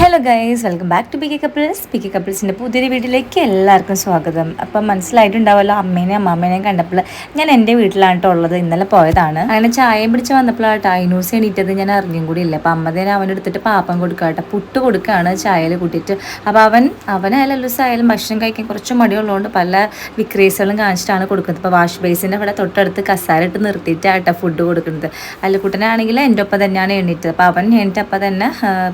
Hello guys welcome back to P K couples P K കപ്പിൾസിന്റെ പുതിയൊരു വീട്ടിലേക്ക് എല്ലാവർക്കും സ്വാഗതം. അപ്പം മനസ്സിലായിട്ടുണ്ടാവുമല്ലോ അമ്മേനെയും അമ്മാമ്മേനെയും കണ്ടപ്പോൾ ഞാൻ എന്റെ വീട്ടിലാണ് ഉള്ളത്. ഇന്നലെ പോയതാണ്. അങ്ങനെ ചായ പിടിച്ച് വന്നപ്പോഴാട്ടോ ഐനൂസ് എണീറ്റത്. ഞാൻ അറിഞ്ഞും കൂടി ഇല്ല അപ്പം അമ്മതേനെ അവനെടുത്തിട്ട് പാപ്പം കൊടുക്കുക കേട്ടോ പുട്ട് കൊടുക്കുകയാണ് ചായയിൽ കൂട്ടിയിട്ട്. അപ്പോൾ അവൻ അവനായാലും എല്ലുസായാലും ഭക്ഷണം കഴിക്കാൻ കുറച്ച് മടിയുള്ളതുകൊണ്ട് പല വിക്രേസുകളും കാണിച്ചിട്ടാണ് കൊടുക്കുന്നത്. ഇപ്പോൾ വാഷ് ബേസിന്റെ അവിടെ തൊട്ടടുത്ത് കസാര ഇട്ട് നിർത്തിയിട്ടാട്ടോ ഫുഡ് കൊടുക്കുന്നത്. അല്ലുക്കുട്ടനാണെങ്കിൽ എന്റെ ഒപ്പം തന്നെയാണ് എണീറ്റത്. അപ്പോൾ അവൻ എന്റെ ഒപ്പം തന്നെ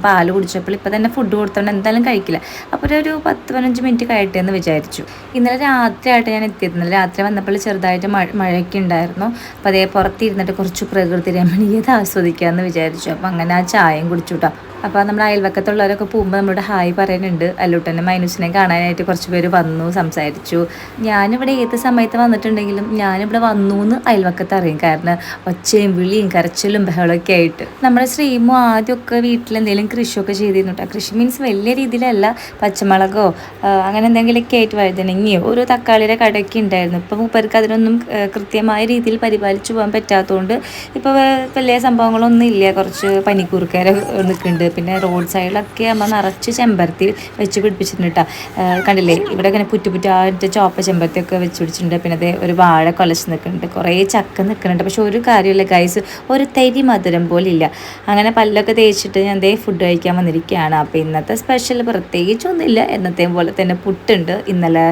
പാൽ കുടിച്ചപ്പോൾ തന്നെ ഫുഡ് കൊടുത്തോണ്ട് എന്തായാലും കഴിക്കില്ല. അപ്പോൾ ഒരു പത്ത് പതിനഞ്ച് മിനിറ്റ് കഴിയട്ടെ എന്ന് വിചാരിച്ചു. ഇന്നലെ രാത്രിയായിട്ട് ഞാൻ എത്തിയിരുന്നില്ല രാത്രി വന്നപ്പോൾ ചെറുതായിട്ട് മഴ മഴയൊക്കെ ഉണ്ടായിരുന്നു. അപ്പോൾ അതേ പുറത്തിരുന്നിട്ട് കുറച്ച് പ്രകൃതി രമണീയത ആസ്വദിക്കാമെന്ന് വിചാരിച്ചു. അപ്പോൾ അങ്ങനെ ആ ചായയും കുടിച്ചു കേട്ടോ അപ്പോൾ നമ്മുടെ അയൽവക്കത്തുള്ളവരൊക്കെ പോകുമ്പോൾ നമ്മുടെ ഹായ് പറയുന്നുണ്ട് അല്ലൂട്ടനെ മൈനൂസിനെ കാണാനായിട്ട് കുറച്ച് പേര് വന്നു സംസാരിച്ചു. ഞാനിവിടെ ഏത് സമയത്ത് വന്നിട്ടുണ്ടെങ്കിലും ഞാനിവിടെ വന്നു എന്ന് അയൽവക്കത്ത് അറിയും. കാരണം ഒച്ചയും വിളിയും കരച്ചിലും ബഹളമൊക്കെ ആയിട്ട്. നമ്മുടെ ശ്രീമു ആദ്യമൊക്കെ വീട്ടിൽ എന്തെങ്കിലും കൃഷിയൊക്കെ ചെയ്തിരുന്നു കേട്ടോ കൃഷി മീൻസ് വലിയ രീതിയിലല്ല. പച്ചമുളകോ അങ്ങനെ എന്തെങ്കിലുമൊക്കെ ആയിട്ട് വഴുതനങ്ങിയോ ഒരു തക്കാളിയുടെ കടയൊക്കെ ഉണ്ടായിരുന്നു. ഇപ്പം മൂപ്പർക്ക് അതിനൊന്നും കൃത്യമായ രീതിയിൽ പരിപാലിച്ചു പോകാൻ പറ്റാത്തതുകൊണ്ട് ഇപ്പോൾ വലിയ സംഭവങ്ങളൊന്നും ഇല്ല. കുറച്ച് പനിക്കൂർക്കര നിൽക്കുന്നുണ്ട്. പിന്നെ റോഡ് സൈഡിലൊക്കെ നമ്മൾ നിറച്ച് ചെമ്പരത്തി വെച്ച് പിടിപ്പിച്ചിട്ടുണ്ട് കേട്ടോ കണ്ടില്ലേ? ഇവിടെ ഇങ്ങനെ പുറ്റു പുറ്റായിട്ട് ചോപ്പ ചെമ്പരത്തിയൊക്കെ വെച്ച് പിടിച്ചിട്ടുണ്ട്. പിന്നെ അതേ ഒരു വാഴ കൊലച്ച് നിൽക്കുന്നുണ്ട്. കുറേ ചക്ക നിൽക്കുന്നുണ്ട്. പക്ഷെ ഒരു കാര്യമില്ല ഗൈസ് ഒരു തരി മധുരം പോലും ഇല്ല. അങ്ങനെ പല്ലൊക്കെ തേച്ചിട്ട് ഞാൻ ദേ ഫുഡ് കഴിക്കാൻ വന്നിരിക്കുകയാണ്. അപ്പോൾ ഇന്നത്തെ സ്പെഷ്യൽ പ്രത്യേകിച്ചൊന്നുമില്ല എന്നത്തെയും പോലെ തന്നെ പുട്ടുണ്ട്. ഇന്നലെ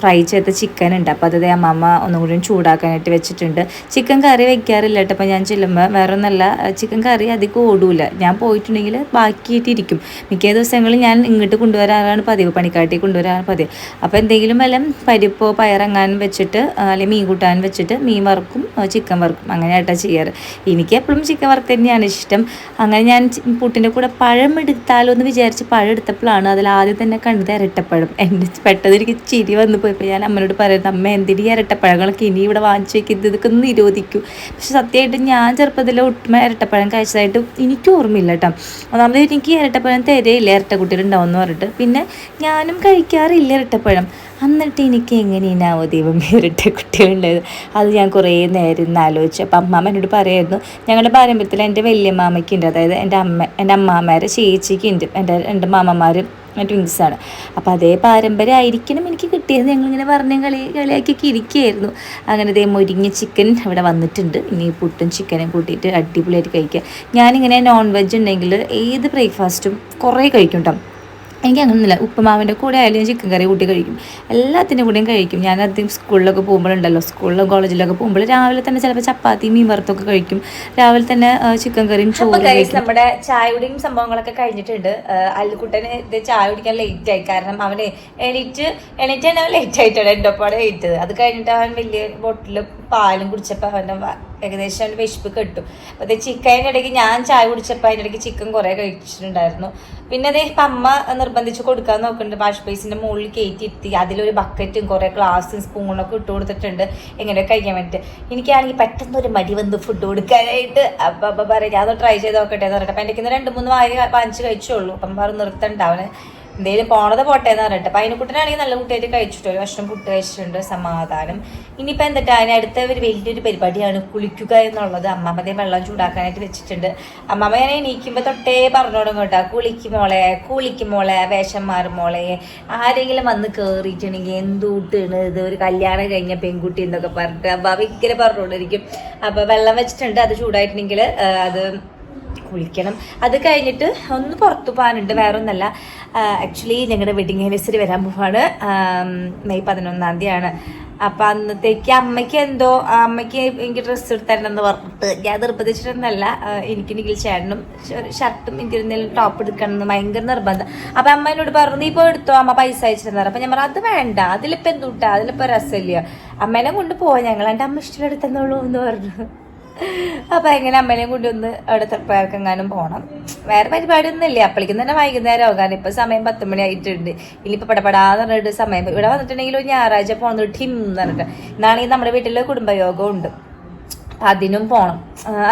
ഫ്രൈ ചെയ്ത ചിക്കൻ ഉണ്ട്. അപ്പോൾ അത് അമ്മമ്മ ഒന്നും കൂടി ചൂടാക്കാനായിട്ട് വെച്ചിട്ടുണ്ട്. ചിക്കൻ കറി വെക്കാറില്ല കേട്ടോ അപ്പോൾ ഞാൻ ചെല്ലുമ്പോൾ വേറെ ഒന്നല്ല ചിക്കൻ കറി അധികം ഓടൂല. ഞാൻ പോയിട്ടുണ്ടെങ്കിൽ ബാക്കിയിട്ടിരിക്കും മിക്ക ദിവസങ്ങളിൽ ഞാൻ ഇങ്ങോട്ട് കൊണ്ടുവരാറാണ് പതിവ്. പണിക്കാട്ടി കൊണ്ടുവരാറാണ് പതിവ്. അപ്പോൾ എന്തെങ്കിലും വല്ല പരിപ്പോ പയറങ്ങാനും വെച്ചിട്ട് അല്ലെങ്കിൽ മീൻ കൂട്ടാൻ വെച്ചിട്ട് മീൻ വറുക്കും ചിക്കൻ വറുക്കും. അങ്ങനെയായിട്ടാണ് ചെയ്യാറ്. എനിക്ക് എപ്പോഴും ചിക്കൻ വറുക്ക് തന്നെയാണ് ഇഷ്ടം. അങ്ങനെ ഞാൻ പുട്ടിന്റെ കൂടെ പഴം എടുത്താലോ എന്ന് വിചാരിച്ച് പഴം എടുത്തപ്പോഴാണ് അതിൽ ആദ്യം തന്നെ കണ്ടത് ഇരട്ടപ്പഴം. എന്റെ പെട്ടെന്ന് എനിക്ക് ചിരി വന്നു പോയപ്പോൾ ഞാൻ അമ്മനോട് പറയുന്നത് അമ്മ എന്തിനീ ഇരട്ടപ്പഴങ്ങളൊക്കെ ഇനി ഇവിടെ വാങ്ങിച്ചു വെക്കുന്നത് ഇതൊക്കെ ഒന്ന് നിരോധിക്കൂ. പക്ഷെ സത്യമായിട്ട് ഞാൻ ചെറുപ്പത്തിൽ ഒട്ടും ഇരട്ടപ്പഴം കഴിച്ചതായിട്ട് എനിക്ക് ഓർമ്മയില്ല കേട്ടോ. ഒന്നാമത് എനിക്ക് ഇരട്ടപ്പഴം തരയില്ല ഇരട്ട കുട്ടികളുണ്ടാവും എന്ന് പറഞ്ഞിട്ട്. പിന്നെ ഞാനും കഴിക്കാറില്ല ഇരട്ടപ്പഴം. എന്നിട്ട് എനിക്ക് എങ്ങനെയാവോ ദൈവം ഇരട്ട കുട്ടികളുണ്ടായത് അത് ഞാൻ കുറേ നേരം ഇന്ന് ആലോചിച്ചു. അപ്പം അമ്മാമ്മ എന്നോട് പറയായിരുന്നു ഞങ്ങളുടെ പാരമ്പര്യത്തിൽ എന്റെ വലിയ മാമയ്ക്കുണ്ട് അതായത് എന്റെ അമ്മ എന്റെ അമ്മാമ്മേരെ ചേച്ചിക്കുണ്ട്. എന്റെ രണ്ട് മാമന്മാർ ട്വിങ്സാണ് അപ്പോൾ അതേ പാരമ്പര്യം ആയിരിക്കണം എനിക്ക് കിട്ടിയത്. ഞങ്ങളിങ്ങനെ പറഞ്ഞ കളി കളിയാക്കിയൊക്കെ ഇരിക്കുകയായിരുന്നു. അങ്ങനെ ദേ മുരിങ്ങ ചിക്കൻ ഇവിടെ വന്നിട്ടുണ്ട്. ഇനി പുട്ടും ചിക്കനും കൂട്ടിയിട്ട് അടിപൊളിയായിട്ട് കഴിക്കുക ഞാനിങ്ങനെ നോൺ വെജ് ഉണ്ടെങ്കിൽ ഏത് ബ്രേക്ക്ഫാസ്റ്റും കുറേ കഴിക്കും കേട്ടോ എനിക്ക് അങ്ങനെയൊന്നുമില്ല ഉപ്പുമാവിന്റെ കൂടെ ആയാലും ഞാൻ ചിക്കൻ കറി കൂട്ടി കഴിക്കും. എല്ലാത്തിന്റെ കൂടെയും കഴിക്കും. ഞാൻ അധികം സ്കൂളിലൊക്കെ പോകുമ്പോഴുണ്ടല്ലോ സ്കൂളിലും കോളേജിലൊക്കെ പോകുമ്പോൾ രാവിലെ തന്നെ ചിലപ്പോൾ ചപ്പാത്തി മീൻ വറുത്തൊക്കെ കഴിക്കും. രാവിലെ തന്നെ ചിക്കൻ കറിയും ചോറും നമ്മുടെ ചായയുടെയും സംഭവങ്ങളൊക്കെ കഴിഞ്ഞിട്ടുണ്ട്. അല്ലുക്കുട്ടന് ഇത് ചായ കുടിക്കാൻ ലേറ്റ് ആയി. കാരണം അവന് എണീറ്റ് എണീറ്റ് തന്നെ ലേറ്റ് ആയിട്ടാണ് എന്റെ ഒപ്പാടെ എഴുത്തത് അത് കഴിഞ്ഞിട്ട് അവൻ വലിയ ബോട്ടിൽ പാലും കുടിച്ചപ്പോൾ അവന്റെ ഏകദേശം അവന്റെ വിശപ്പ് കെട്ടു. അപ്പോൾ അത് ചിക്കന്റെ ഇടയ്ക്ക് ഞാൻ ചായ കുടിച്ചപ്പോൾ അതിന്റെ ഇടയ്ക്ക് ചിക്കൻ കുറേ കഴിച്ചിട്ടുണ്ടായിരുന്നു. പിന്നെ അതേ അമ്മ നിർബന്ധിച്ച് കൊടുക്കാൻ നോക്കുന്നുണ്ട്. വാഷ് ബേസിന്റെ മുകളിൽ കയറ്റി ഇരുത്തി. അതിലൊരു ബക്കറ്റും കുറേ ഗ്ലാസും സ്പൂണൊക്കെ ഇട്ട് കൊടുത്തിട്ടുണ്ട്. എങ്ങനെ കഴിക്കാൻ വേണ്ടിയിട്ട്. എനിക്കാണെങ്കിൽ പെട്ടെന്ന് ഒരു മടി വന്ന് ഫുഡ് കൊടുക്കാനായിട്ട്. അപ്പം അപ്പം പറയാം ഞാൻ ട്രൈ ചെയ്ത് നോക്കട്ടെ എന്ന് പറഞ്ഞിട്ട്. അപ്പം ഇന്ന് രണ്ട് മൂന്ന് വാരി വാങ്ങിച്ച് കഴിച്ചോളൂ അപ്പം പറഞ്ഞു നിർത്തണ്ടാവണേ എന്തേലും പോണത് പോട്ടെ എന്ന് പറഞ്ഞിട്ട്. അപ്പം അതിനെക്കുട്ടനാണെങ്കിൽ നല്ല കുട്ടിയായിട്ട് കഴിച്ചിട്ട് ഒരു വർഷം പുട്ട് കഴിച്ചിട്ടുണ്ട് സമാധാനം. ഇനിയിപ്പോൾ എന്നിട്ട് അതിന് അടുത്ത ഒരു വലിയൊരു പരിപാടിയാണ് കുളിക്കുക എന്നുള്ളത്. അമ്മാമ്മതേ വെള്ളം ചൂടാക്കാനായിട്ട് വെച്ചിട്ടുണ്ട്. അമ്മാമ്മ ഞാൻ എണീക്കുമ്പോൾ തൊട്ടേ പറഞ്ഞോടും കേട്ടോ കുളിക്കും മോളെ കുളിക്കും മോളെ വേഷം മാറും മോളെ. ആരെങ്കിലും വന്ന് കയറിയിട്ടുണ്ടെങ്കിൽ എന്തൂട്ടാണ് ഇത്? ഒരു കല്യാണം കഴിഞ്ഞ പെൺകുട്ടി എന്നൊക്കെ പറഞ്ഞിട്ട്. അപ്പം ഇങ്ങനെ പറഞ്ഞുകൊണ്ടിരിക്കും അപ്പോൾ വെള്ളം വെച്ചിട്ടുണ്ട് അത് ചൂടായിട്ടുണ്ടെങ്കിൽ അത് കുളിക്കണം. അത് കഴിഞ്ഞിട്ട് ഒന്ന് പുറത്തു പോകാനുണ്ട് വേറെ ഒന്നല്ല ആക്ച്വലി ഞങ്ങളുടെ വെഡിങ് ആനിവേഴ്സറി വരാൻ പോവാണ്. മെയ് പതിനൊന്നാം തീയതിയാണ്. അപ്പം അന്നത്തേക്ക് അമ്മയ്ക്ക് എന്തോ അമ്മയ്ക്ക് എനിക്ക് ഡ്രസ്സ് എടുത്തരണം എന്ന് പറഞ്ഞിട്ട് ഞാൻ നിർബന്ധിച്ചിട്ടൊന്നല്ല. എനിക്കുണ്ടെങ്കിൽ ചേട്ടനും ഷർട്ടും എനിക്ക് എന്തെങ്കിലും ടോപ്പ് എടുക്കണം എന്ന് ഭയങ്കര നിർബന്ധം. അപ്പം അമ്മ എന്നോട് പറഞ്ഞു നീ ഇപ്പോൾ എടുത്തോ? അമ്മ പൈസ അയച്ചിരുന്നാറ് അപ്പം ഞാൻ പറഞ്ഞു അത് വേണ്ട. അതിലിപ്പോൾ എന്തുട്ടാ? അതിലിപ്പോൾ രസമില്ല. അമ്മേനെ കൊണ്ട് പോവാം ഞങ്ങൾ എന്റെ അമ്മ ഇഷ്ടമെടുത്തെന്നുള്ളൂ എന്ന് പറഞ്ഞു. അപ്പൊ എങ്ങനെ അമ്മേനെയും കൂടി ഒന്ന് അവിടെ തൃപ്പയർക്കെങ്ങാനും പോകണം വേറെ പരിപാടിയൊന്നും ഇല്ല അപ്പോഴേക്കും തന്നെ വൈകുന്നേരം ആവും കാരണം ഇപ്പൊ സമയം പത്ത് മണി ആയിട്ടുണ്ട് ഇനിയിപ്പോ പടപടാന്ന് പറഞ്ഞിട്ട് സമയം ഇവിടെ വന്നിട്ടുണ്ടെങ്കിൽ ഒരു ഞായറാഴ്ച പോകുന്നത് ടിം എന്ന് പറഞ്ഞിട്ട്. ഇന്നാണെങ്കിൽ നമ്മുടെ വീട്ടിൽ കുടുംബയോഗം ഉണ്ട്. അതിനും പോണം.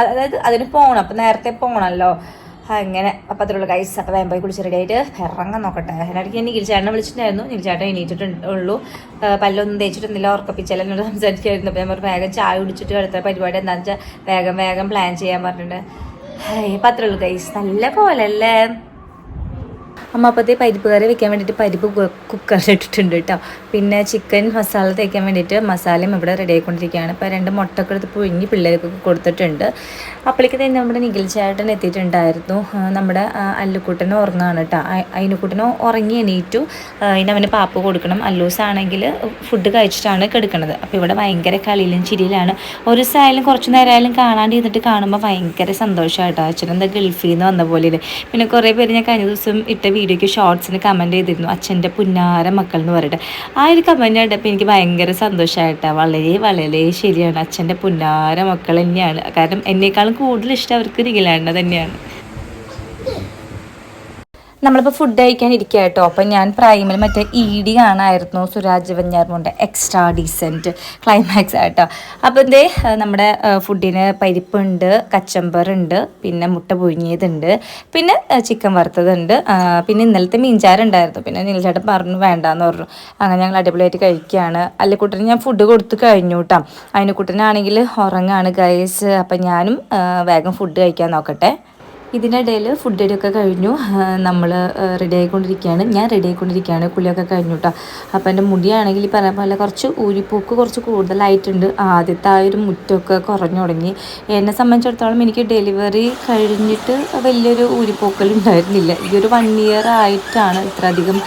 അതായത് അതിന് പോകണം അപ്പൊ നേരത്തെ പോണല്ലോ. അങ്ങനെ അപ്പം അതിലുള്ള കൈസ് അപ്പം വേമ്പ കുളിച്ച് റെഡി ആയിട്ട് ഇറങ്ങാൻ നോക്കട്ടെ. അതിനിടയ്ക്ക് ഞാൻ നിഖിൽ ചേട്ടനെ വിളിച്ചിട്ടുണ്ടായിരുന്നു. നിഖിൽ എണീറ്റിട്ടുണ്ട് ആ, പല്ലൊന്നും തേച്ചിട്ടൊന്നുമില്ല ഉറക്കപ്പിച്ചാൽ എന്നോട് സംസാരിക്കായിരുന്നു. അപ്പം ഞാൻ വേഗം ചായ കുടിച്ചിട്ട് അടുത്ത പരിപാടി എന്താണെന്ന് വെച്ചാൽ വേഗം വേഗം പ്ലാൻ ചെയ്യാൻ പറഞ്ഞിട്ടുണ്ട്. അപ്പം അത്രയുള്ളൂ കൈസ് നല്ല പോലെ അല്ലേ അമ്മ അപ്പത്തേ പരിപ്പ് കറി വെക്കാൻ വേണ്ടിയിട്ട് പരിപ്പ് കുക്കറിൽ ഇട്ടിട്ടുണ്ട് കേട്ടോ പിന്നെ ചിക്കൻ മസാല തേക്കാൻ വേണ്ടിയിട്ട് മസാലയും ഇവിടെ റെഡി ആയിക്കൊണ്ടിരിക്കുകയാണ്. ഇപ്പോൾ രണ്ട് മുട്ടൊക്കെ എടുത്ത് പുഴുങ്ങി പിള്ളേർക്കൊക്കെ കൊടുത്തിട്ടുണ്ട്. അപ്പോഴേക്ക് തന്നെ നമ്മുടെ നിഖിൽ ചേട്ടൻ എത്തിയിട്ടുണ്ടായിരുന്നു. നമ്മുടെ അല്ലുക്കൂട്ടനെ ഉറങ്ങാണ് കേട്ടോ അയിനുക്കുട്ടനും ഉറങ്ങി എണീറ്റു. അതിന് അവന് പാപ്പ് കൊടുക്കണം. അല്ലൂസാണെങ്കിൽ ഫുഡ് കഴിച്ചിട്ടാണ് കിടക്കുന്നത് അപ്പോൾ ഇവിടെ ഭയങ്കര കളിയിലും ചിരിയിലാണ്. ഒരു ദിവസമായാലും കുറച്ച് നേരമായാലും കാണാണ്ട് ഇരുന്നിട്ട് കാണുമ്പോൾ ഭയങ്കര സന്തോഷമായിട്ടോ അച്ഛനെന്താ ഗൾഫിൽ നിന്ന് വന്ന പോലെ. പിന്നെ കുറേ പേര് ഞാൻ കഴിഞ്ഞ ദിവസം ഇട്ട വീഡിയോയ്ക്ക് ഷോർട്സിന് കമന്റ് ചെയ്തിരുന്നു അച്ഛന്റെ പുന്നാര മക്കൾ എന്ന് പറഞ്ഞിട്ട്. ആ ഒരു കമന്റ് കണ്ടപ്പോൾ എനിക്ക് ഭയങ്കര സന്തോഷമായിട്ടാണ് വളരെ വളരെ ശരിയാണ്. അച്ഛന്റെ പുന്നാര മക്കൾ തന്നെയാണ്. കാരണം എന്നേക്കാളും കൂടുതൽ ഇഷ്ടം അവർക്ക് നിഖിലാണ്ട തന്നെയാണ്. നമ്മളിപ്പോൾ ഫുഡ് കഴിക്കാൻ ഇരിക്കുക കേട്ടോ അപ്പം ഞാൻ പ്രൈമിൽ മറ്റേ E D കാണായിരുന്നു Suraj Venjaramoodu extra decent climax ആയിട്ടോ അപ്പോൾ എന്തേ നമ്മുടെ ഫുഡിന് പരിപ്പുണ്ട് കച്ചമ്പറുണ്ട് പിന്നെ മുട്ട പുഴുങ്ങിയതുണ്ട് പിന്നെ ചിക്കൻ വറുത്തതുണ്ട് പിന്നെ ഇന്നലത്തെ മീൻചാറുണ്ടായിരുന്നു. പിന്നെ നീലച്ചേട്ടൻ പറഞ്ഞു വേണ്ടാന്ന് പറഞ്ഞു. അങ്ങനെ ഞങ്ങൾ അടിപൊളിയായിട്ട് കഴിക്കുകയാണ്. അല്ലിക്കുട്ടന് ഞാൻ ഫുഡ് കൊടുത്ത് കഴിഞ്ഞു കേട്ടോ അതിനുക്കുട്ടനാണെങ്കിൽ ഉറങ്ങാണ് ഗൈസ് അപ്പം ഞാനും വേഗം ഫുഡ് കഴിക്കാൻ നോക്കട്ടെ. ഇതിനിടയിൽ ഫുഡ് ഒക്കെ കഴിഞ്ഞു നമ്മൾ റെഡി ആയിക്കൊണ്ടിരിക്കുകയാണ്. ഞാൻ റെഡി ആയിക്കൊണ്ടിരിക്കുകയാണ്. കുളിയൊക്കെ കഴിഞ്ഞു കേട്ടോ അപ്പോൾ എന്റെ മുടിയാണെങ്കിൽ ഈ പറഞ്ഞ പോലെ കുറച്ച് ഊരിപ്പോക്ക് കുറച്ച് കൂടുതലായിട്ടുണ്ട്. ആദ്യത്തെ ആ ഒരു മുറ്റമൊക്കെ കുറഞ്ഞു തുടങ്ങി. എന്നെ സംബന്ധിച്ചിടത്തോളം എനിക്ക് ഡെലിവറി കഴിഞ്ഞിട്ട് വലിയൊരു ഊരിപ്പോക്കലുണ്ടായിരുന്നില്ല ഈ ഒരു വൺ ഇയർ ആയിട്ടാണ് ഇത്ര അധികം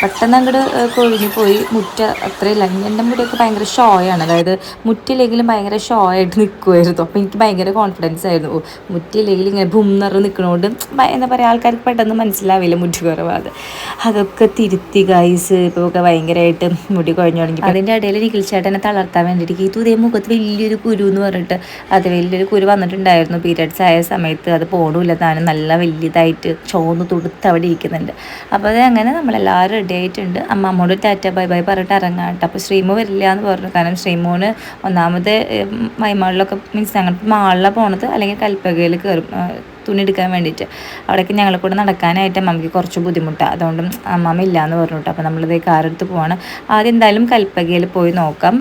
പെട്ടെന്ന് അങ്ങോട്ട് കൊഴിഞ്ഞു പോയി. മുറ്റ അത്രയില്ല. എന്റെ മുടിയൊക്കെ ഭയങ്കര ഷോയാണ് അതായത് മുറ്റില്ലെങ്കിലും ഭയങ്കര ഷോ ആയിട്ട് നിൽക്കുമായിരുന്നു അപ്പോൾ എനിക്ക് ഭയങ്കര കോൺഫിഡൻസ് ആയിരുന്നു. മുറ്റില്ലെങ്കിൽ ഇങ്ങനെ ഭുംന്നറ് നിൽക്കണോണ്ട് എന്താ പറയുക ആൾക്കാർക്ക് പെട്ടെന്ന് മനസ്സിലാവില്ല മുടി കുറവാത് അതൊക്കെ തിരുത്തി ഗൈസ് ഇപ്പോൾ ഒക്കെ ഭയങ്കരമായിട്ട് മുടി കുഴഞ്ഞു തുടങ്ങി അതിന്റെ ഇടയിൽ നിഖിൽ ചേട്ടനെ തളർത്താൻ വേണ്ടിയിട്ട് ഈ തുതേ മുഖത്ത് വലിയൊരു കുരു എന്ന് പറഞ്ഞിട്ട് അത് വലിയൊരു കുരു വന്നിട്ടുണ്ടായിരുന്നു. പീരിയഡ്സ് ആയ സമയത്ത് അത് പോണില്ല. താനും നല്ല വലിയതായിട്ട് ചോന്ന് തുടുത്ത് അവിടെ ഇരിക്കുന്നുണ്ട്. അപ്പോൾ അത് അങ്ങനെ നമ്മളെല്ലാവരും റെഡി ആയിട്ടുണ്ട്. അമ്മ അമ്മോട് ടാറ്റ ബൈ ബൈ പറഞ്ഞിട്ട് ഇറങ്ങാം കേട്ടോ അപ്പോൾ ശ്രീമു വരില്ല എന്ന് പറഞ്ഞു. കാരണം ശ്രീമോന് ഒന്നാമത് മൈമാളിലൊക്കെ മീൻസ് ഞങ്ങൾ മാളിലാണ് പോണത്. അല്ലെങ്കിൽ കൽപ്പകയിൽ കയറും തുണി എടുക്കാൻ വേണ്ടിയിട്ട്. അവിടേക്ക് ഞങ്ങളെ കൂടെ നടക്കാനായിട്ട് അമ്മയ്ക്ക് കുറച്ച് ബുദ്ധിമുട്ടാണ് അതുകൊണ്ട് അമ്മമ്മ ഇല്ലയെന്ന് പറഞ്ഞിട്ട് അപ്പോൾ നമ്മളിത് കാറെടുത്ത് പോവാണ്. ആദ്യം എന്തായാലും കൽപ്പകയിൽ പോയി നോക്കാം.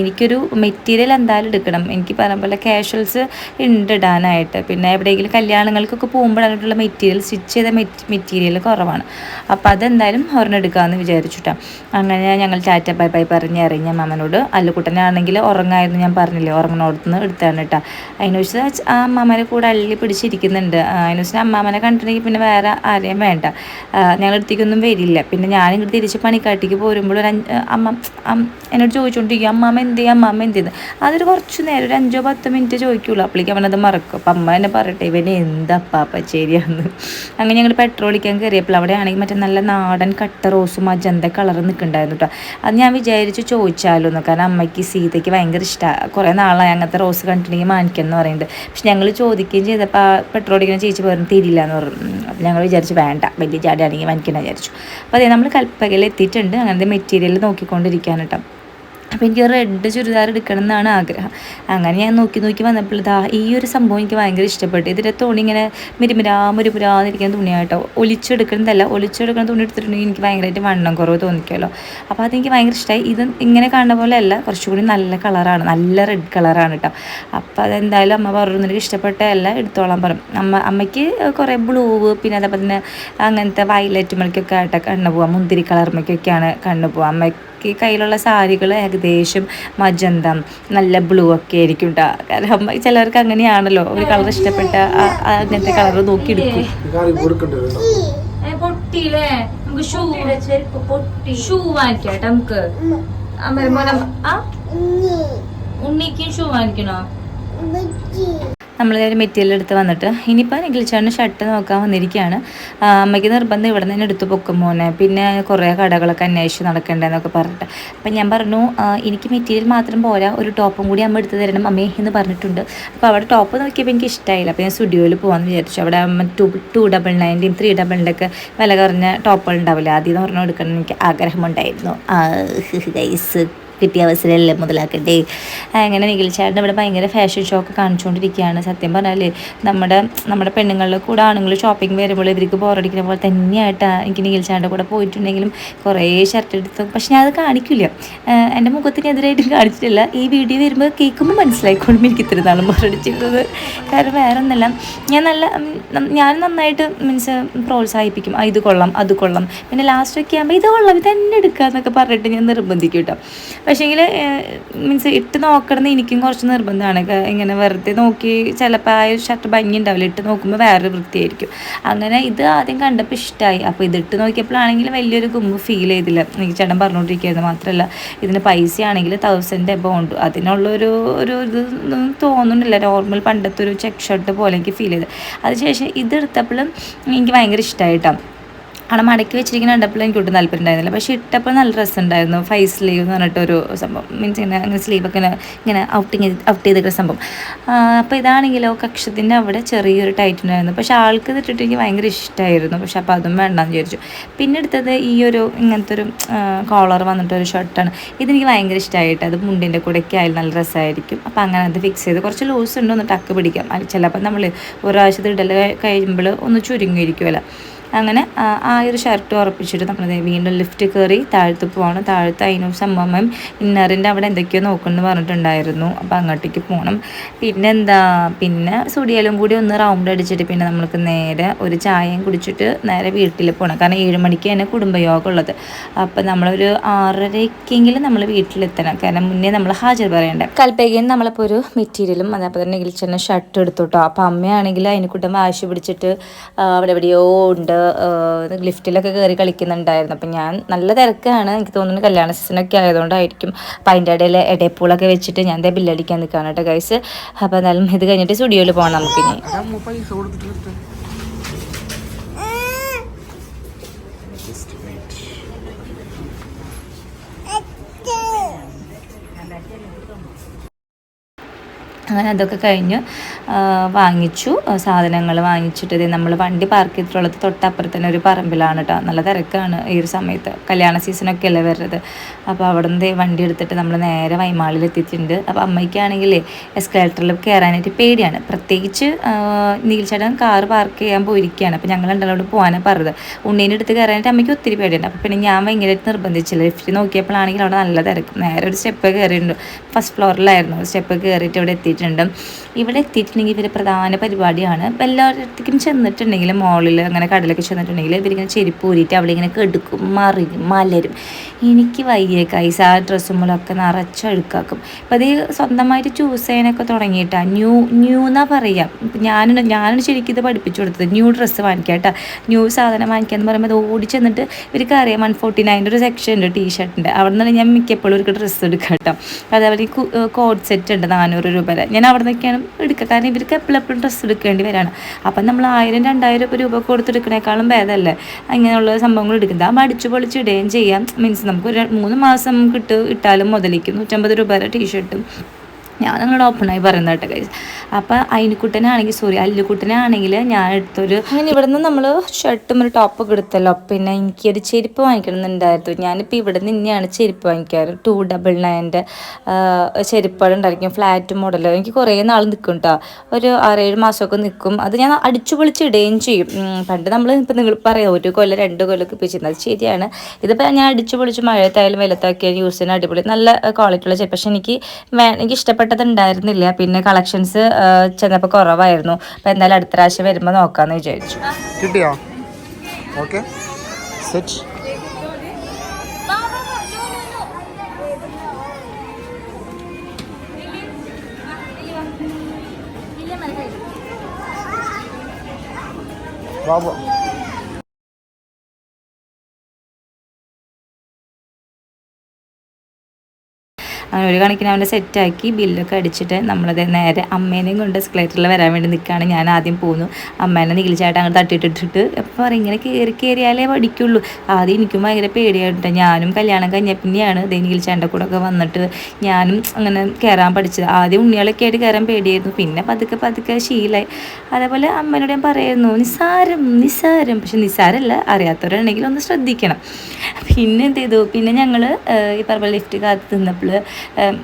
എനിക്കൊരു മെറ്റീരിയൽ എന്തായാലും എടുക്കണം. എനിക്ക് പറഞ്ഞ പോലെ കാഷ്വൽസ് ഉണ്ട് ഇടാനായിട്ട്. പിന്നെ എവിടെയെങ്കിലും കല്യാണങ്ങൾക്കൊക്കെ പോകുമ്പോഴായിട്ടുള്ള മെറ്റീരിയൽ സ്റ്റിച്ച് ചെയ്ത മെറ്റീരിയൽ കുറവാണ്. അപ്പോൾ അതെന്തായാലും ഒരെണ്ണം എടുക്കാമെന്ന് വിചാരിച്ചിട്ടാണ് അങ്ങനെ ഞങ്ങൾ ടാറ്റ ബൈ ബൈ പറഞ്ഞ് ഇറങ്ങി അമ്മനോട് അല്ലുക്കുട്ടനാണെങ്കിൽ ഉറങ്ങായിരുന്നു ഞാൻ പറഞ്ഞില്ലേ ഉറങ്ങണോടത്തുനിന്ന് എടുത്താണ് കേട്ടോ അതിന് ആ അമ്മമാരെ കൂടെ അള്ളി പിടിച്ചിരിക്കുന്നുണ്ട് അതിന് വെച്ചാൽ അമ്മാമനെ കണ്ടിട്ടുണ്ടെങ്കിൽ പിന്നെ വേറെ ആരെയും വേണ്ട. ആ, ഞങ്ങളുടെ അടുത്തേക്കൊന്നും വരില്ല. പിന്നെ ഞാൻ ഇങ്ങോട്ട് തിരിച്ച് പണിക്കാട്ടിക്ക് പോരുമ്പോൾ ഒരു അമ്മ എന്നോട് ചോദിച്ചുകൊണ്ടിരിക്കും അമ്മാമ എന്ത് ചെയ്യും? അമ്മാമ എന്ത് ചെയ്യുന്നത് അതൊരു കുറച്ച് നേരം ഒരു അഞ്ചോ പത്തോ മിനിറ്റ് ചോദിക്കുള്ളൂ. അപ്പോഴേക്കും അവനത് മറക്കും. അപ്പം അമ്മ എന്നെ പറയട്ടെ ഇവന് എന്താ ശരിയാന്ന് അങ്ങനെ ഞങ്ങൾ പെട്രോൾ കയറിയപ്പോൾ അവിടെ ആണെങ്കിൽ മറ്റേ നല്ല നാടൻ കട്ട റോസും അജന്ത കളർ നിൽക്കുന്നുണ്ടായിരുന്നു കേട്ടോ അത് ഞാൻ വിചാരിച്ച് ചോദിച്ചാലോ എന്ന് കാരണം അമ്മയ്ക്ക് സീതയ്ക്ക് ഭയങ്കര ഇഷ്ടമാണ് കുറേ നാളായി അങ്ങനത്തെ റോസ് കണ്ടിട്ടുണ്ടെങ്കിൽ വാങ്ങിക്കണം എന്ന് പറയുന്നുണ്ട്. പക്ഷെ ഞങ്ങൾ ചോദിക്കുകയും ചെയ്തപ്പോൾ അടിക്കുന്ന ചേച്ചി പറഞ്ഞു തരില്ല എന്ന് പറഞ്ഞു അപ്പോൾ ഞങ്ങൾ വിചാരിച്ചു വേണ്ട വലിയ ചാടിയാണെങ്കിൽ വാങ്ങിക്കണം വിചാരിച്ചു. അപ്പോൾ അതേ നമ്മൾ കൽപ്പകയിൽ എത്തിയിട്ടുണ്ട് അങ്ങനത്തെ മെറ്റീരിയൽ നോക്കിക്കൊണ്ടിരിക്കാൻ കേട്ടോ അപ്പോൾ എനിക്ക് റെഡ് ചുരിദാർ എടുക്കണം എന്നാണ് ആഗ്രഹം. അങ്ങനെ ഞാൻ നോക്കി നോക്കി വന്നപ്പോൾ ഇതാ ഈ ഒരു സംഭവം എനിക്ക് ഭയങ്കര ഇഷ്ടപ്പെട്ടു. ഇതിന്റെ തുണി ഇങ്ങനെ മിരിമിരാ മുരുമുരാന്നിരിക്കുന്ന തുണിയായിട്ടോ ഒലിച്ചെടുക്കുന്നതല്ല ഒലിച്ചെടുക്കുന്ന തുണി എടുത്തിട്ടുണ്ടെങ്കിൽ എനിക്ക് ഭയങ്കരമായിട്ട് വണ്ണം കുറവ് തോന്നിക്കുമല്ലോ. അപ്പോൾ അതെനിക്ക് ഭയങ്കര ഇഷ്ടമായി ഇത് ഇങ്ങനെ കാണുന്ന പോലെ അല്ല കുറച്ചുകൂടി നല്ല കളറാണ്. നല്ല റെഡ് കളറാണ് കേട്ടോ. അപ്പോൾ അതെന്തായാലും അമ്മ പറഞ്ഞു നിനക്ക് ഇഷ്ടപ്പെട്ടതല്ല എടുത്തോളാം പറഞ്ഞു. അമ്മ അമ്മയ്ക്ക് കുറേ ബ്ലൂവ് പിന്നെ അതേപോലെ തന്നെ അങ്ങനത്തെ വയലറ്റ് മണിക്കൊക്കെ ആയിട്ട് കണ്ണു പോവാം മുന്തിരി കളർമയ്ക്കൊക്കെയാണ് കണ്ണു പോവാം. അമ്മയ്ക്ക് കയ്യിലുള്ള സാരികൾ ഏകദേശം മജന്തം നല്ല ബ്ലൂ ഒക്കെ ആയിരിക്കും കേട്ടോ കാരണം ചിലർക്ക് അങ്ങനെയാണല്ലോ. ഒരു കളർ ഇഷ്ടപ്പെട്ട അങ്ങനത്തെ കളർ നോക്കി എടുക്കും. പൊട്ടിയില്ലേ? നമുക്ക് ഷൂ ഷൂ വാങ്ങിക്കട്ടെ നമുക്ക്. ഉണ്ണിക്കും ഷൂ വാങ്ങിക്കണോ? നമ്മളൊരു മെറ്റീരിയൽ എടുത്ത് വന്നിട്ട്. ഇനിയിപ്പോൾ നിഖിൽച്ചേട്ടന് ഷർട്ട് നോക്കാൻ വന്നിരിക്കുകയാണ് അമ്മയ്ക്ക് നിർബന്ധം ഇവിടെ നിന്ന് എടുത്ത് പൊക്കും മോനെ. പിന്നെ കുറേ കടകളൊക്കെ അന്വേഷിച്ച് നടക്കേണ്ടതെന്നൊക്കെ പറഞ്ഞിട്ട്. അപ്പം ഞാൻ പറഞ്ഞു എനിക്ക് മെറ്റീരിയൽ മാത്രം പോരാ ഒരു ടോപ്പും കൂടി അമ്മ എടുത്ത് തരണം അമ്മേ എന്ന് പറഞ്ഞിട്ടുണ്ട്. അപ്പോൾ അവിടെ ടോപ്പ് നോക്കിയപ്പോൾ എനിക്ക് ഇഷ്ടമായില്ല അപ്പോൾ ഞാൻ സ്റ്റുഡിയോയിൽ പോകാമെന്ന് വിചാരിച്ചു. അവിടെ two two double nineteen three ഡബിളിന്റെയൊക്കെ വില കുറഞ്ഞ ടോപ്പുകൾ ഉണ്ടാവില്ല? ആദ്യം എന്ന് പറഞ്ഞു എടുക്കണം എനിക്ക് ആഗ്രഹമുണ്ടായിരുന്നു. ഗൈസ് കിട്ടിയ അവസരമല്ലേ മുതലാക്കട്ടെ? അങ്ങനെ നിഖിൽ ചേട്ടൻ ഇവിടെ ഭയങ്കര ഫാഷൻ ഷോ ഒക്കെ കാണിച്ചുകൊണ്ടിരിക്കുകയാണ്. സത്യം പറഞ്ഞാൽ നമ്മുടെ നമ്മുടെ പെണ്ണുങ്ങളുടെ കൂടെ ആണുങ്ങൾ ഷോപ്പിംഗ് വരുമ്പോൾ ഇവർക്ക് ബോറടിക്കുന്ന പോലെ തന്നെയായിട്ടാണ് എനിക്ക് നിഖിൽ ചേട്ടന്റെ കൂടെ പോയിട്ടുണ്ടെങ്കിലും കുറേ ഷർട്ട് എടുത്തു. പക്ഷെ ഞാൻ അത് കാണിക്കില്ല. എന്റെ മുഖത്തിനെതിരായിട്ടും കാണിച്ചിട്ടില്ല. ഈ വീഡിയോ വരുമ്പോൾ കേൾക്കുമ്പോൾ മനസ്സിലായിക്കോളും എനിക്ക് ഇത്ര നാളും ബോറടിച്ചിരുന്നത് കാരണം വേറെ ഒന്നല്ല ഞാൻ നല്ല ഞാൻ നന്നായിട്ട് മീൻസ് പ്രോത്സാഹിപ്പിക്കും. ഇത് കൊള്ളാം അത് കൊള്ളാം. പിന്നെ ലാസ്റ്റൊക്കെ ആകുമ്പോൾ ഇത് കൊള്ളാം ഇത് തന്നെ എടുക്കുക എന്നൊക്കെ പറഞ്ഞിട്ട് ഞാൻ നിർബന്ധിക്കും കേട്ടോ. പക്ഷേങ്കിൽ മീൻസ് ഇട്ട് നോക്കണമെന്ന് എനിക്കും കുറച്ച് നിർബന്ധമാണ്. ഇങ്ങനെ വെറുതെ നോക്കി ചിലപ്പോൾ ആ ഒരു ഷർട്ട് ഭംഗി ഉണ്ടാവില്ല ഇട്ട് നോക്കുമ്പോൾ വേറൊരു വൃത്തിയായിരിക്കും. അങ്ങനെ ഇത് ആദ്യം കണ്ടപ്പോൾ ഇഷ്ടമായി അപ്പോൾ ഇതിട്ട് നോക്കിയപ്പോഴാണെങ്കിൽ വലിയൊരു കുമ്പ് ഫീൽ ചെയ്തില്ല. എനിക്ക് ചേട്ടൻ പറഞ്ഞുകൊണ്ടിരിക്കുകയായിരുന്നു മാത്രമല്ല ഇതിന് പൈസ ആണെങ്കിൽ തൗസൻഡ് ഉണ്ട്. അതിനുള്ളൊരു ഒരു ഇത് തോന്നുന്നില്ല. നോർമൽ പണ്ടത്തെ ഒരു ചെക്ക് ഷർട്ട് പോലെ എനിക്ക് ഫീൽ ചെയ്ത് അതിനുശേഷം ഇതെടുത്തപ്പോഴും എനിക്ക് ഭയങ്കര ഇഷ്ടമായിട്ടാണ് അവിടെ മടക്കി വെച്ചിരിക്കുന്ന കണ്ടപ്പോൾ എനിക്ക് ഒട്ടും താല്പര്യം ഉണ്ടായിരുന്നില്ല. പക്ഷേ ഇട്ടപ്പോൾ നല്ല ഡ്രസ്സ് ഉണ്ടായിരുന്നു ഫൈവ് സ്ലീവ് എന്ന് പറഞ്ഞിട്ടൊരു സംഭവം. മീൻസ് ഇങ്ങനെ അങ്ങനെ സ്ലീവൊക്കെ ഇങ്ങനെ ഔട്ടിങ് ഔട്ട് ചെയ്തിട്ടൊരു സംഭവം. അപ്പോൾ ഇതാണെങ്കിലോ കക്ഷത്തിന്റെ അവിടെ ചെറിയൊരു ടൈറ്റ് ഉണ്ടായിരുന്നു പക്ഷേ ആൾക്ക് ഇട്ടിട്ട് എനിക്ക് ഭയങ്കര ഇഷ്ടമായിരുന്നു. പക്ഷേ അപ്പോൾ അതും വേണ്ടാന്ന് വിചാരിച്ചു. പിന്നെ എടുത്തത് ഈ ഒരു ഇങ്ങനത്തെ ഒരു കോളർ വന്നിട്ടൊരു ഷർട്ടാണ് ഇതെനിക്ക് ഭയങ്കര ഇഷ്ടമായിട്ട്. അത് മുണ്ടിന്റെ കൂടെയൊക്കെ ആയാലും നല്ല രസമായിരിക്കും. അപ്പോൾ അങ്ങനെ അത് ഫിക്സ് ചെയ്ത്. കുറച്ച് ലൂസ് ഉണ്ട്. ഒന്ന് ടക്ക് പിടിക്കാം. ചിലപ്പോൾ നമ്മൾ ഒരു പ്രാവശ്യത്തിൽ ഇടൽ കഴിയുമ്പോൾ ഒന്ന് ചുരുങ്ങിയിരിക്കുമല്ലോ. അങ്ങനെ ആ ഒരു ഷർട്ട് ഉറപ്പിച്ചിട്ട് നമ്മൾ വീണ്ടും ലിഫ്റ്റ് കയറി താഴത്ത് പോവാണ്. താഴത്ത് അതിനും സംഭവം ഇന്നറിന്റെ അവിടെ എന്തൊക്കെയോ നോക്കുമെന്ന് പറഞ്ഞിട്ടുണ്ടായിരുന്നു. അപ്പോൾ അങ്ങോട്ടേക്ക് പോകണം പിന്നെ എന്താ പിന്നെ സുടിയാലും കൂടി ഒന്ന് റൗണ്ട് അടിച്ചിട്ട് പിന്നെ നമ്മൾക്ക് നേരെ ഒരു ചായയും കുടിച്ചിട്ട് നേരെ വീട്ടിൽ പോകണം കാരണം ഏഴ് മണിക്ക് തന്നെ കുടുംബയോഗം ഉള്ളത്. അപ്പോൾ നമ്മളൊരു ആറരയ്ക്കെങ്കിലും നമ്മൾ വീട്ടിലെത്തണം. കാരണം മുന്നേ നമ്മൾ ഹാജർ പറയണ്ട. കൽപ്പകയിൽ നമ്മളിപ്പോൾ ഒരു മെറ്റീരിയലും അതേപോലെ തന്നെ ഇൽച്ചെന്നെ ഷർട്ട് എടുത്തു കേട്ടോ. അപ്പോൾ അമ്മയാണെങ്കിൽ അതിന് കൂട്ടം വാശി പിടിച്ചിട്ട് അവിടെ എവിടെയോ ഉണ്ട്. ലിഫ്റ്റിലൊക്കെ കയറി കളിക്കുന്നുണ്ടായിരുന്നു. അപ്പം ഞാൻ നല്ല തിരക്കാണ്. എനിക്ക് തോന്നുന്നു കല്യാണ സീസണൊക്കെ ആയതുകൊണ്ടായിരിക്കും. അപ്പം അതിന്റെ ഇടയിൽ ഇടയപ്പൂളൊക്കെ വെച്ചിട്ട് ഞാൻ ദേ ബില്ലടിക്കാൻ നിൽക്കുകയാണ് കേട്ടോ ഗൈസ് അപ്പോൾ എന്നാലും ഇത് കഴിഞ്ഞിട്ട് സ്റ്റുഡിയോയിൽ പോകണം നമുക്കിനി അതാ പൈസ കൊടുത്തിട്ട് ജസ്റ്റ് വെയിറ്റ് അങ്ങനെ അതൊക്കെ കഴിഞ്ഞ് വാങ്ങിച്ചു. സാധനങ്ങൾ വാങ്ങിച്ചിട്ട് നമ്മൾ വണ്ടി പാർക്ക് ചെയ്തിട്ടുള്ളത് തൊട്ടപ്പുറത്ത് തന്നെ ഒരു പറമ്പിലാണ് കേട്ടോ നല്ല തിരക്കാണ് ഈ ഒരു സമയത്ത്. കല്യാണ സീസണൊക്കെ അല്ലേ വരുന്നത്. അപ്പോൾ അവിടെ നിന്ന് വണ്ടി എടുത്തിട്ട് നമ്മൾ നേരെ വൈമാളിൽ എത്തിയിട്ടുണ്ട് അപ്പോൾ അമ്മയ്ക്കാണെങ്കിൽ എസ്കലേറ്ററിൽ കയറാനായിട്ട് പേടിയാണ്. പ്രത്യേകിച്ച് നീൽച്ചേട്ടൻ കാർ പാർക്ക് ചെയ്യാൻ പോയിരിക്കുകയാണ് അപ്പോൾ ഞങ്ങൾ രണ്ടാളോട് പോകാനാണ് പറഞ്ഞത്. ഉണ്ണീന്റെ അടുത്ത് കയറാനായിട്ട് അമ്മയ്ക്ക് ഒത്തിരി പേടിയുണ്ട്. അപ്പോൾ പിന്നെ ഞാൻ ഭയങ്കരമായിട്ട് നിർബന്ധിച്ചില്ല. ലിഫ്റ്റ് നോക്കിയപ്പോഴാണെങ്കിൽ അവിടെ നല്ല തിരക്ക്. നേരെ ഒരു സ്റ്റെപ്പ് കയറിയിട്ടുണ്ട് ഫസ്റ്റ് ഫ്ലോറിലായിരുന്നു സ്റ്റെപ്പ് കയറിയിട്ട് ഇവിടെ എത്തിയിട്ടുണ്ട്. ഇവിടെ എത്തിയിട്ടുണ്ടെങ്കിൽ ഇവർ പ്രധാന പരിപാടിയാണ്. അപ്പോൾ എല്ലായിടത്തേക്കും ചെന്നിട്ടുണ്ടെങ്കിൽ മോളിൽ അങ്ങനെ കടലൊക്കെ ചെന്നിട്ടുണ്ടെങ്കിൽ ഇവരിങ്ങനെ ചെരുപ്പ് ഊരിയിട്ട് അവിടെ ഇങ്ങനെ കെടുക്കും മറിയും മലരും. എനിക്ക് വയ്യ കൈസ് ആ ഡ്രസ്സുകളൊക്കെ മൂലമൊക്കെ നിറച്ചഴുക്കാക്കും. അപ്പം അത് സ്വന്തമായിട്ട് ചൂസ് ചെയ്യാനൊക്കെ തുടങ്ങിയിട്ടാണ് ന്യൂ ന്യൂ എന്നാ പറയാം. ഞാൻ ഞാനാണ് ശരിക്കും ഇത് പഠിപ്പിച്ചു കൊടുത്തത്. ന്യൂ ഡ്രസ്സ് വാങ്ങിക്കാം കേട്ടോ ന്യൂ സാധനം വാങ്ങിക്കുക എന്ന് പറയുമ്പോൾ അത് ഓടി ചെന്നിട്ട് ഇവർക്ക് അറിയാം വൺ ഫോർട്ടി നയന്റെ ഒരു സെക്ഷൻ ഉണ്ട് ടീഷർട്ടിന്റെ അവിടെ നിന്നാണ് ഞാൻ മിക്കപ്പോഴും ഒരു ഡ്രസ്സ് എടുക്കാം കേട്ടോ അതേപോലെ കോഡ് സെറ്റ് ഉണ്ട് നാനൂറ് രൂപയുടെ ഞാൻ അവിടെ നിന്നൊക്കെയാണ് എടുക്കുക. കാരണം ഇവർക്ക് എപ്പോഴും എപ്പോഴും ഡ്രസ്സ് എടുക്കേണ്ടി വരാണ്. അപ്പം നമ്മൾ ആയിരം രണ്ടായിരം രൂപ കൊടുത്തെടുക്കണേക്കാളും ഭേദമല്ലേ? അങ്ങനെയുള്ള സംഭവങ്ങൾ എടുക്കുന്നത്. ആ അടിച്ചു പൊളിച്ച് ഇടുകയും ചെയ്യാം. മീൻസ് നമുക്ക് ഒരു മൂന്ന് മാസം കിട്ടും ഇട്ടാലും മുതലിക്കും. നൂറ്റമ്പത് രൂപയുടെ ടീഷർട്ടും ഞാൻ നിങ്ങളുടെ ഓപ്പണായി പറയുന്ന കേട്ടോ കൈസ് അപ്പം അയിനിക്കുട്ടനാണെങ്കിൽ സോറി അല്ലുക്കുട്ടനാണെങ്കിൽ ഞാൻ എടുത്തൊരു അങ്ങനെ ഇവിടെ നിന്ന് നമ്മൾ ഷർട്ടും ഒരു ടോപ്പൊക്കെ എടുത്തല്ലോ. പിന്നെ എനിക്കൊരു ചെരുപ്പ് വാങ്ങിക്കണം എന്നുണ്ടായിരുന്നു ഞാനിപ്പോൾ ഇവിടെ നിന്ന് തന്നെയാണ് ചെരുപ്പ് വാങ്ങിക്കാറ്. ടു ഡബിൾ നയന്റെ ചെരുപ്പുകൾ ഉണ്ടായിരിക്കും ഫ്ലാറ്റ് മോഡൽ എനിക്ക് കുറേ നാൾ നിൽക്കും കേട്ടോ ഒരു ആറേഴ് മാസമൊക്കെ നിൽക്കും അത് ഞാൻ അടിച്ചു പൊളിച്ചിടുകയും ചെയ്യും. പണ്ട് നമ്മൾ ഇപ്പം നിങ്ങൾ പറയാം ഒരു കൊല്ലം രണ്ട് കൊല്ലമൊക്കെ വെച്ചിരുന്നത് അത് ശരിയാണ്. ഇതിപ്പോൾ ഞാൻ അടിച്ചു പൊളിച്ച് മഴയത്തായാലും വെയിലത്താക്കിയാലും യൂസ് ചെയ്യുന്ന അടിപൊളി നല്ല ക്വാളിറ്റിയുള്ള ചെരുപ്പ്. പക്ഷേ എനിക്ക് എനിക്ക് ഇഷ്ടപ്പെട്ടത് ഉണ്ടായിരുന്നില്ല പിന്നെ കളക്ഷൻസ് ചെന്നപ്പോൾ കുറവായിരുന്നു. അപ്പോൾ എന്തായാലും അടുത്ത പ്രാവശ്യം വരുമ്പോൾ നോക്കാമെന്ന് വിചാരിച്ചു. കിട്ടിയോ? ഓക്കെ അങ്ങനെ ഒരു കണക്കിന് അവനെ സെറ്റാക്കി ബില്ലൊക്കെ അടിച്ചിട്ട് നമ്മളത് നേരെ അമ്മേനെയും കൊണ്ട് എസ്കലേറ്ററിൽ വരാൻ വേണ്ടി നിൽക്കുകയാണ് ഞാൻ ആദ്യം പോകുന്നു അമ്മേനെ നികിൽച്ചായിട്ട് അങ്ങനെ തട്ടിയിട്ടിട്ടിട്ട് എപ്പോൾ പറയും? ഇങ്ങനെ കയറി കയറിയാലേ പഠിക്കുള്ളൂ. ആദ്യം എനിക്കും ഭയങ്കര പേടിയായിട്ട് ഞാനും കല്യാണം കഴിഞ്ഞ പിന്നെയാണ് ദേ നികിൽച്ചാന്റെ കൂടെ ഒക്കെ വന്നിട്ട് ഞാനും അങ്ങനെ കയറാൻ പഠിച്ചത്. ആദ്യം ഉണ്ണികളൊക്കെ ആയിട്ട് കയറാൻ പേടിയായിരുന്നു. പിന്നെ പതുക്കെ പതുക്കെ ശീലായി. അതേപോലെ അമ്മേനോട് ഞാൻ പറയായിരുന്നു നിസ്സാരം നിസ്സാരം പക്ഷെ നിസ്സാരമല്ല അറിയാത്തവരാണെങ്കിൽ ഒന്ന് ശ്രദ്ധിക്കണം. പിന്നെ എന്ത് ചെയ്തു? പിന്നെ ഞങ്ങൾ ഈ പറഞ്ഞ ലിഫ്റ്റ് കാത്ത് നിന്നപ്പോൾ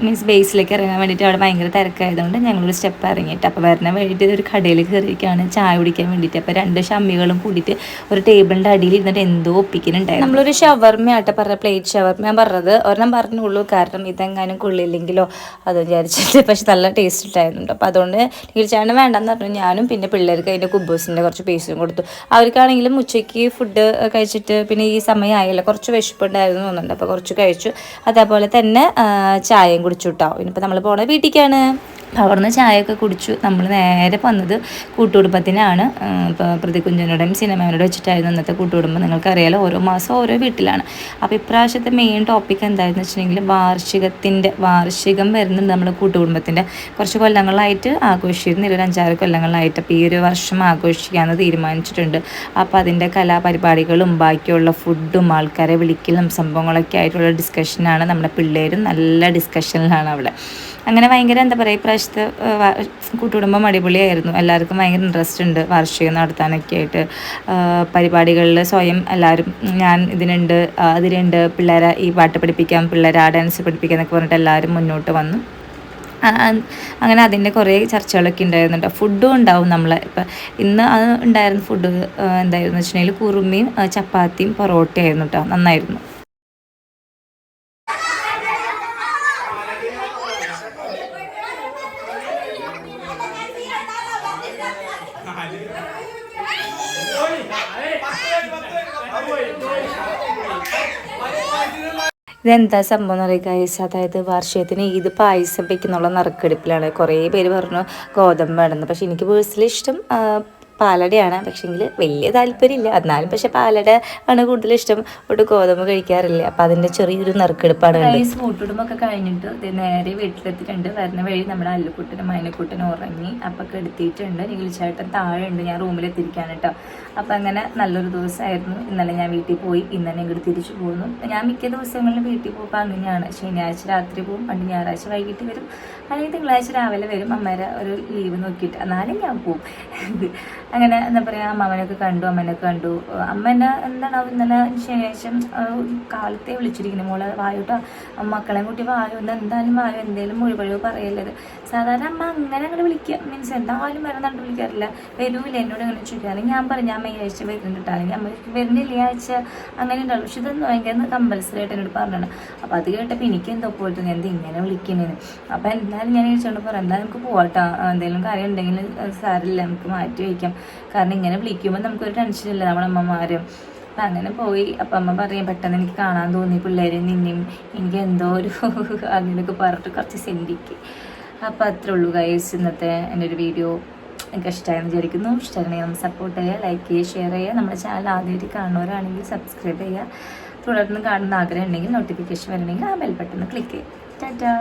മീൻസ് ബേസിലേക്ക് ഇറങ്ങാൻ വേണ്ടിയിട്ട് അവിടെ ഭയങ്കര തിരക്കായതുകൊണ്ട് ഞങ്ങളൊരു സ്റ്റെപ്പ് ഇറങ്ങിയിട്ട് അപ്പോൾ വരണ വേണ്ടിയിട്ട് ഒരു കടയിൽ കയറിയിരിക്കുകയാണ്. ചായ കുടിക്കാൻ വേണ്ടിയിട്ട്. അപ്പോൾ രണ്ട് ഷമ്മികളും കൂടിയിട്ട് ഒരു ടേബിളിന്റെ അടിയിൽ ഇരുന്നിട്ട് എന്തോ ഒപ്പിക്കുന്നുണ്ടായിരുന്നു. നമ്മളൊരു ഷവർമ്മയാട്ടെ പറഞ്ഞ പ്ലേറ്റ് ഷവർമ്മ ഞാൻ പറഞ്ഞത് ഒരെണ്ണം പറഞ്ഞുള്ളൂ. കാരണം ഇതെങ്ങാനും കൊള്ളില്ലെങ്കിലോ അത് വിചാരിച്ചിട്ട്. പക്ഷെ നല്ല ടേസ്റ്റ് ഉണ്ടായിരുന്നു അപ്പോൾ അതുകൊണ്ട് തീർച്ചയായിട്ടും വേണ്ടെന്ന് പറഞ്ഞു. ഞാനും പിന്നെ പിള്ളേർക്ക് അതിന്റെ കുബൂസിന്റെ കുറച്ച് പീസും കൊടുത്തു. അവർക്കാണെങ്കിലും ഉച്ചയ്ക്ക് ഫുഡ് കഴിച്ചിട്ട് പിന്നെ ഈ സമയമായല്ലോ. കുറച്ച് വിശപ്പുണ്ടായിരുന്നു തോന്നുന്നുണ്ട്. അപ്പോൾ കുറച്ച് കഴിച്ചു. അതേപോലെ തന്നെ ചായയും കുടിച്ചു കേട്ടോ ഇനിയിപ്പോൾ നമ്മൾ പോണത് വീട്ടിലേക്കാണ് അവിടുന്ന് ചായയൊക്കെ കുടിച്ചു. നമ്മൾ നേരെ വന്നത് കൂട്ടുകുടുംബത്തിനാണ്. ഇപ്പോൾ പ്രതികുഞ്ചനോടും സിനിമയോടും വെച്ചിട്ടായിരുന്നു ഇന്നത്തെ കൂട്ടുകുടുംബം. നിങ്ങൾക്കറിയാലോ ഓരോ മാസം ഓരോ വീട്ടിലാണ്. അപ്പോൾ ഇപ്രാവശ്യത്തെ മെയിൻ ടോപ്പിക് എന്തായിരുന്നു വെച്ചിട്ടുണ്ടെങ്കിൽ വാർഷികത്തിന്റെ വാർഷികം വരുന്നുണ്ട് നമ്മൾ കൂട്ടുകുടുംബത്തിന്റെ കുറച്ച് കൊല്ലങ്ങളായിട്ട് ആഘോഷിച്ചിരുന്നില്ല ഒരു അഞ്ചാറ് കൊല്ലങ്ങളായിട്ട് അപ്പോൾ ഈ ഒരു വർഷം ആഘോഷിക്കാമെന്ന് തീരുമാനിച്ചിട്ടുണ്ട്. അപ്പോൾ അതിന്റെ കലാപരിപാടികളും ബാക്കിയുള്ള ഫുഡും ആൾക്കാരെ വിളിക്കലും സംഭവങ്ങളൊക്കെ ആയിട്ടുള്ള ഡിസ്കഷനാണ് നമ്മുടെ പിള്ളേരും നല്ല ഡിസ്കഷനിലാണ് അവിടെ. അങ്ങനെ ഭയങ്കര എന്താ പറയുക ഇപ്രാവശ്യത്തെ കൂട്ടുകുടുംബം അടിപൊളിയായിരുന്നു. എല്ലാവർക്കും ഭയങ്കര ഇൻട്രസ്റ്റ് ഉണ്ട് വാർഷികം നടത്താനൊക്കെ ആയിട്ട്. പരിപാടികളിൽ സ്വയം എല്ലാവരും ഞാൻ ഇതിനുണ്ട് അതിനുണ്ട് പിള്ളേരെ ഈ പാട്ട് പഠിപ്പിക്കാം പിള്ളേരെ ആ ഡാൻസ് പഠിപ്പിക്കാം എന്നൊക്കെ പറഞ്ഞിട്ട് എല്ലാവരും മുന്നോട്ട് വന്നു. അങ്ങനെ അതിന്റെ കുറേ ചർച്ചകളൊക്കെ ഉണ്ടായിരുന്നുണ്ട് ഫുഡും ഉണ്ടാവും നമ്മൾ ഇപ്പം ഇന്ന് അത് ഉണ്ടായിരുന്ന ഫുഡ് എന്തായിരുന്നു വെച്ചിട്ടുണ്ടെങ്കിൽ കുറുമയും ചപ്പാത്തിയും പൊറോട്ടയായിരുന്നു കേട്ടോ നന്നായിരുന്നു. ഇതെന്താ സംഭവം എന്ന് പറയുക ഗൈസ് അതായത് വാർഷികത്തിന് ഇത് പായസം വയ്ക്കുന്നുള്ള നറുക്കെടുപ്പിലാണ്. കുറേ പേര് പറഞ്ഞു ഗോതമ്പ് വേണമെന്ന്. പക്ഷെ എനിക്ക് പേഴ്സണലി ഇഷ്ടം പാലടയാണ്. പക്ഷെങ്കിൽ വലിയ താല്പര്യമില്ല. എന്നാലും പക്ഷെ പാലട ആണ് കൂടുതൽ ഇഷ്ടം. ഒട്ട് ഗോതമ്പ് കഴിക്കാറില്ല. അപ്പം അതിന്റെ ചെറിയൊരു നറുക്കെടുപ്പാണ് ഗൈസ് കൂട്ടിടുമ്പൊക്കെ കഴിഞ്ഞിട്ട് നേരെ വീട്ടിലെത്തിയിട്ടുണ്ട് വരുന്ന വഴി നമ്മുടെ അല്ലുക്കുട്ടനും മൈനക്കുട്ടനും ഉറങ്ങി അപ്പം കെടുത്തിയിട്ടുണ്ട് നികിൽച്ചേട്ടൻ താഴെ ഉണ്ട് ഞാൻ റൂമിലെത്തിയിരിക്കാണ് കേട്ടോ. അപ്പം അങ്ങനെ നല്ലൊരു ദിവസമായിരുന്നു. ഇന്നലെ ഞാൻ വീട്ടിൽ പോയി ഇന്നലെ ഇങ്ങോട്ട് തിരിച്ചു പോകുന്നു. ഞാൻ മിക്ക ദിവസങ്ങളിലും വീട്ടിൽ പോകുമ്പോൾ അങ്ങനെയാണ്. ശനിയാഴ്ച രാത്രി പോകും പണ്ട് ഞായറാഴ്ച വൈകിട്ട് വരും. അല്ലെങ്കിൽ തിങ്കളാഴ്ച രാവിലെ വരും. അമ്മേരെ ഒരു ലീവ് നോക്കിയിട്ട് എന്നാലും ഞാൻ പോകും. അങ്ങനെ എന്താ പറയുക അമ്മാവനൊക്കെ കണ്ടു അമ്മനൊക്കെ കണ്ടു. അമ്മ എന്നെ എന്താണ് ഇന്നലെ ശനിയാഴ്ച കാലത്തെ വിളിച്ചിരിക്കുന്നു മോളെ വായുട്ടോ മക്കളെ കൂട്ടി വായു എന്തായാലും വായു എന്തെങ്കിലും മൊഴിപഴിവ് പറയല്ലത് സാധാരണ അമ്മ അങ്ങനെ അങ്ങോട്ട് വിളിക്കുക. മീൻസ് എന്തായാലും വരുന്നുണ്ട് വിളിക്കാറില്ല. വരൂല എന്നോട് അങ്ങനെ ചോദിക്കുക. അല്ലെങ്കിൽ ഞാൻ പറഞ്ഞു ഞാൻ ഈ ആഴ്ച വരുന്നുണ്ട് അല്ലെങ്കിൽ അമ്മ വരുന്നില്ല ഈ ആഴ്ച? അങ്ങനെ ഉണ്ടാവും. പക്ഷെ ഇതൊന്നും ഭയങ്കര കമ്പൽസറി ആയിട്ട് എന്നോട് പറഞ്ഞാണ് അപ്പോൾ അത് കേട്ടപ്പോൾ എനിക്ക് എന്തോ പോലെ തോന്നി എന്ത് ഇങ്ങനെ വിളിക്കുന്നതിന് അപ്പോൾ എന്തായാലും ഞാൻ ചോദിച്ചോണ്ട് പറയാം എന്തായാലും നമുക്ക് പോകട്ടോ എന്തെങ്കിലും കാര്യം ഉണ്ടെങ്കിൽ സാരില്ല നമുക്ക് മാറ്റി വയ്ക്കാം. കാരണം ഇങ്ങനെ വിളിക്കുമ്പോൾ നമുക്കൊരു ടെൻഷനില്ല നമ്മുടെ അമ്മമാരും. അപ്പം അങ്ങനെ പോയി. അപ്പം അമ്മ പറയും പെട്ടെന്ന് എനിക്ക് കാണാൻ തോന്നി. പിള്ളേരെ നിന്നെയും എനിക്ക് എന്തോ ഒരു അങ്ങനെയൊക്കെ പറഞ്ഞിട്ട് കുറച്ച് സെന്റിക്ക് അപ്പോൾ അത്രേ ഉള്ളൂ ഗൈസ് ഇന്നത്തെ എന്റെ ഒരു വീഡിയോ എനിക്ക് ഇഷ്ടമായെന്ന് വിചാരിക്കുന്നു. ഇഷ്ടമാണെങ്കിൽ നമ്മൾ സപ്പോർട്ട് ചെയ്യുക ലൈക്ക് ചെയ്യുക ഷെയർ ചെയ്യുക. നമ്മുടെ ചാനൽ ആദ്യമായിട്ട് കാണുന്നവരാണെങ്കിൽ സബ്സ്ക്രൈബ് ചെയ്യുക. തുടർന്ന് കാണുന്ന ആഗ്രഹം ഉണ്ടെങ്കിൽ നോട്ടിഫിക്കേഷൻ വരണമെങ്കിൽ ആ ബെൽ ബട്ടൺ ക്ലിക്ക് ചെയ്യുക. ടാറ്റാ